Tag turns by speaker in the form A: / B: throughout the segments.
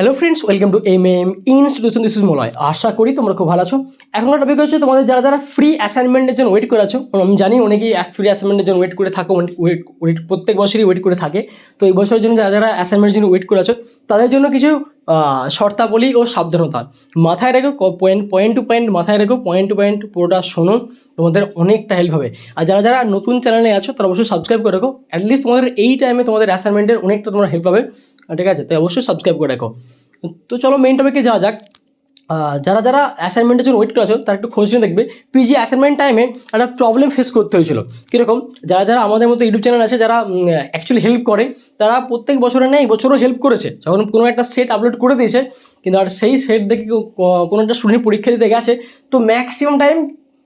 A: Hello friends welcome to M M institution this is Malay আশা করি তোমরা খুব ভালো আছো। এখন টপিক হচ্ছে তোমাদের যারা যারা ফ্রি অ্যাসাইনমেন্টের জন্য ওয়েট করে আছো আমি জানি অনেকেই ফ্রি অ্যাসাইনমেন্টের জন্য ওয়েট করে থাকো ওয়েট ওয়েট প্রত্যেক বছরই ওয়েট করে থাকে। তো এই বছরের জন্য যারা যারা অ্যাসাইনমেন্টের জন্য ওয়েট করে আছো তাদের জন্য কিছু শর্তাবলী ও সাবধানতা। মাথায় রেখো পয়েন্ট পয়েন্ট টু পয়েন্ট মাথায় রেখো পয়েন্ট টু পয়েন্ট পুরোটা শোনো তোমাদের অনেকটা হেল্প হবে। আর যারা যারা নতুন চ্যানেলে আছো তারা অবশ্যই সাবস্ক্রাইব করে রাখো। অ্যাটলিস্ট তোমাদের এই টাইমে তোমাদের অ্যাসাইনমেন্টের অনেকটা তোমার হেল্প হবে আহ, ঠিক আছে? তাই অবশ্যই সাবস্ক্রাইব করে রাখো। তো চলো মেইন টপিকে যাওয়া যাক। যারা যারা অ্যাসাইনমেন্টের জন্য ওয়েট করেছ, তারা একটু খোঁজ নিয়ে দেখবে। পিজি অ্যাসাইনমেন্ট টাইমে একটা প্রবলেম ফেস করতে হয়েছিল। কীরকম? যারা যারা আমাদের মতো ইউটিউব চ্যানেল আছে, যারা অ্যাকচুয়ালি হেল্প করে, তারা প্রত্যেক বছরে নেই বছরও হেল্প করেছে। যখন কোনো একটা সেট আপলোড করে দিয়েছে, কিন্তু আর সেই সেট দেখে কোনো একটা স্টুডেন্ট পরীক্ষা দিতে গেছে, তো ম্যাক্সিমাম টাইম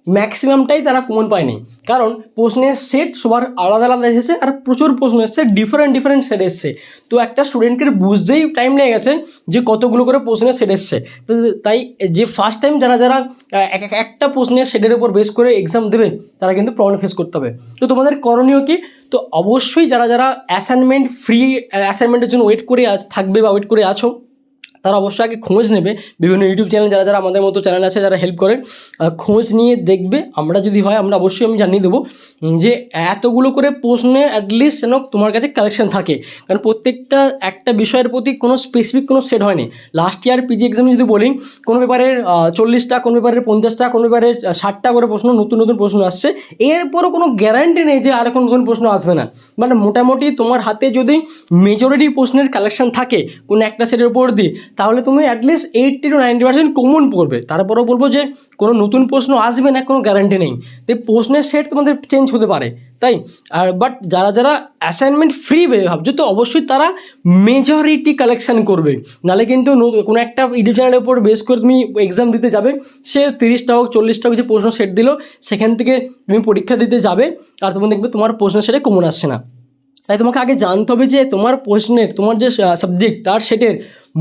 A: ম্যাক্সিমামটাই তারা কমন পায়নি। কারণ প্রশ্নের সেট সবার আলাদা আলাদা এসেছে আর প্রচুর প্রশ্ন এসছে ডিফারেন্ট ডিফারেন্ট সেট এসছে। তো একটা স্টুডেন্টকে বুঝতেই টাইম লেগে গেছে যে কতগুলো করে প্রশ্নের সেট এসছে। তো তাই যে ফার্স্ট টাইম যারা যারা এক এক- একটা প্রশ্নের সেটের উপর বেস করে এক্সাম দেবে, তারা কিন্তু প্রবলেম ফেস করতে হবে। তো তোমাদের করণীয় কি? তো অবশ্যই যারা যারা অ্যাসাইনমেন্ট ফ্রি অ্যাসাইনমেন্টের জন্য ওয়েট করে থাকবে বা ওয়েট করে আছো তারা অবশ্যই আগে খোঁজ নেবে। বিভিন্ন ইউটিউব চ্যানেল যারা যারা আমাদের মতো চ্যানেল আছে, যারা হেল্প করে খোঁজ নিয়ে দেখবে। আমরা যদি হয়, আমরা অবশ্যই আমি জানিয়ে দেবো যে এতগুলো করে প্রশ্নে অ্যাটলিস্ট যেন তোমার কাছে কালেকশন থাকে। কারণ প্রত্যেকটা, একটা বিষয়ের প্রতি কোনো স্পেসিফিক কোনো সেট হয়নি। লাস্ট ইয়ার পিজি এক্সামে যদি বলি, কোনো পেপারের চল্লিশটা, কোনো পেপারের পঞ্চাশটা, কোনো পেপারের ষাটটা করে প্রশ্ন, নতুন নতুন প্রশ্ন আসছে। এরপরও কোনো গ্যারান্টি নেই যে আর কোনো নতুন প্রশ্ন আসবে না। মানে মোটামুটি তোমার হাতে যদি মেজরিটি প্রশ্নের কালেকশন থাকে, কোনো একটা সেটের উপর দিয়ে তাহলে তুমি at least eighty two ninety percent common পড়বে। তারপরেও বলব যে কোনো নতুন প্রশ্ন আসবে না, কোনো গ্যারান্টি নেই। তাই প্রশ্নের সেট তোমাদের চেঞ্জ হতে পারে, তাই? আর বাট যারা যারা অ্যাসাইনমেন্ট ফ্রি ভেবে ভাবছ, তো অবশ্যই তারা মেজরিটি কালেকশন করবে। নাহলে কিন্তু কোনো একটা ইউটিউব উপর বেস করে তুমি এক্সাম দিতে যাবে। সে তিরিশটা হোক, চল্লিশটা হোক যে প্রশ্ন সেট দিল, সেখান থেকে তুমি পরীক্ষা দিতে যাবে, আর তোমার দেখবে তোমার প্রশ্ন সেটে কমন আসছে না। তাই তোমাকে আগে জানতে হবে যে তোমার প্রশ্নের, তোমার যে সাবজেক্ট তার সেটের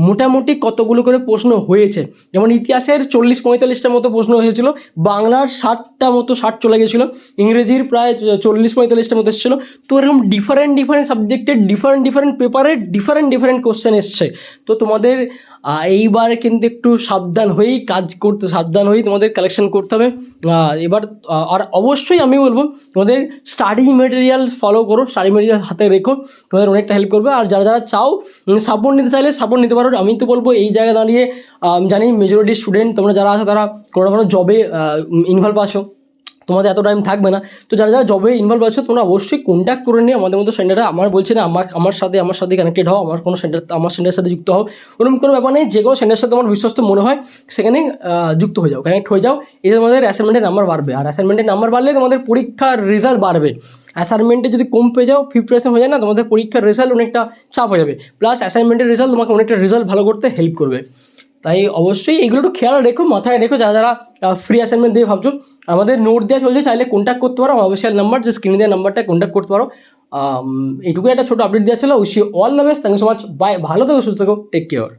A: মোটামুটি কতগুলো করে প্রশ্ন হয়েছে। যেমন ইতিহাসের চল্লিশ পঁয়তাল্লিশটা মতো প্রশ্ন হয়েছিল বাংলার ষাটটা মতো ষাট চলে গেছিল, ইংরেজির প্রায় চল্লিশ পঁয়তাল্লিশটা মতো এসেছিল। তো এরকম ডিফারেন্ট ডিফারেন্ট সাবজেক্টের ডিফারেন্ট ডিফারেন্ট পেপারে ডিফারেন্ট ডিফারেন্ট কোশ্চেন এসছে। তো তোমাদের এইবার কিন্তু একটু সাবধান হয়েই কাজ করতে, সাবধান হয়েই তোমাদের কালেকশন করতে হবে। এবার আর অবশ্যই আমি বলব, তোমাদের স্টাডি মেটেরিয়াল ফলো করো স্টাডি মেটেরিয়াল হাতে রেখো, তোমাদের অনেকটা হেল্প করবে। আর যারা যারা চাও সাপোর্ট নিতে চাইলে সাপোর্ট নিতে পারো। আমি তো বলব, এই জায়গায় দাঁড়িয়ে জানি মেজরিটি স্টুডেন্ট তোমরা যারা আছো, তারা কোনো না কোনো জবে ইনভলভ আছো। তোমাদের এত টাইম থাকবে না। তো যারা যারা জবে ইনভলভ আছো, তোমরা অবশ্যই কন্ট্যাক্ট করে নিয়ে আমাদের মতো সেন্টারে আমার বলছে না, আমার আমার সাথে আমার সাথে কানেক্টেড হও, আমার কোনো সেন্টার আমার সেন্টারের সাথে যুক্ত হও। ওরকম কোনো ব্যাপার নেই যে কোনো সেন্টারের সাথে তোমার বিশ্বস্ত মনে হয়, সেখানে যুক্ত হয়ে যাও কানেক্ট হয়ে যাও। এতে তোমাদের অ্যাসাইনমেন্টের নাম্বার বাড়বে। আর অ্যাসাইনমেন্টের নাম্বার বাড়লে তোমাদের পরীক্ষার রেজাল্ট বাড়বে। অ্যাসাইনমেন্টে যদি কম পেয়ে যাও প্রিপারেশন হয়ে যায় না, তোমাদের পরীক্ষার রেজাল্ট অনেকটা চাপ হয়ে যাবে। প্লাস অ্যাসাইনমেন্টের রেজাল্ট তোমাকে অনেকটা রেজাল্ট ভালো করতে হেল্প করবে। তাই অবশ্যই এগুলো একটু খেয়াল রেখো, মাথায় রেখো, যারা যারা ফ্রি অ্যাসাইনমেন্ট দিয়ে ভাবছ। আমাদের নোট দেওয়া চলছে, চাইলে কন্ট্যাক্ট করতে পারো অফিসিয়াল নাম্বার যে স্ক্রিনে দেওয়া নাম্বারটা কন্ট্যাক্ট করতে পারো। এটুকুই একটা ছোটো আপডেট দেওয়া ছিল wish all the best thank so much bye ভালো থেকো, সুস্থ থাকো টেক কেয়ার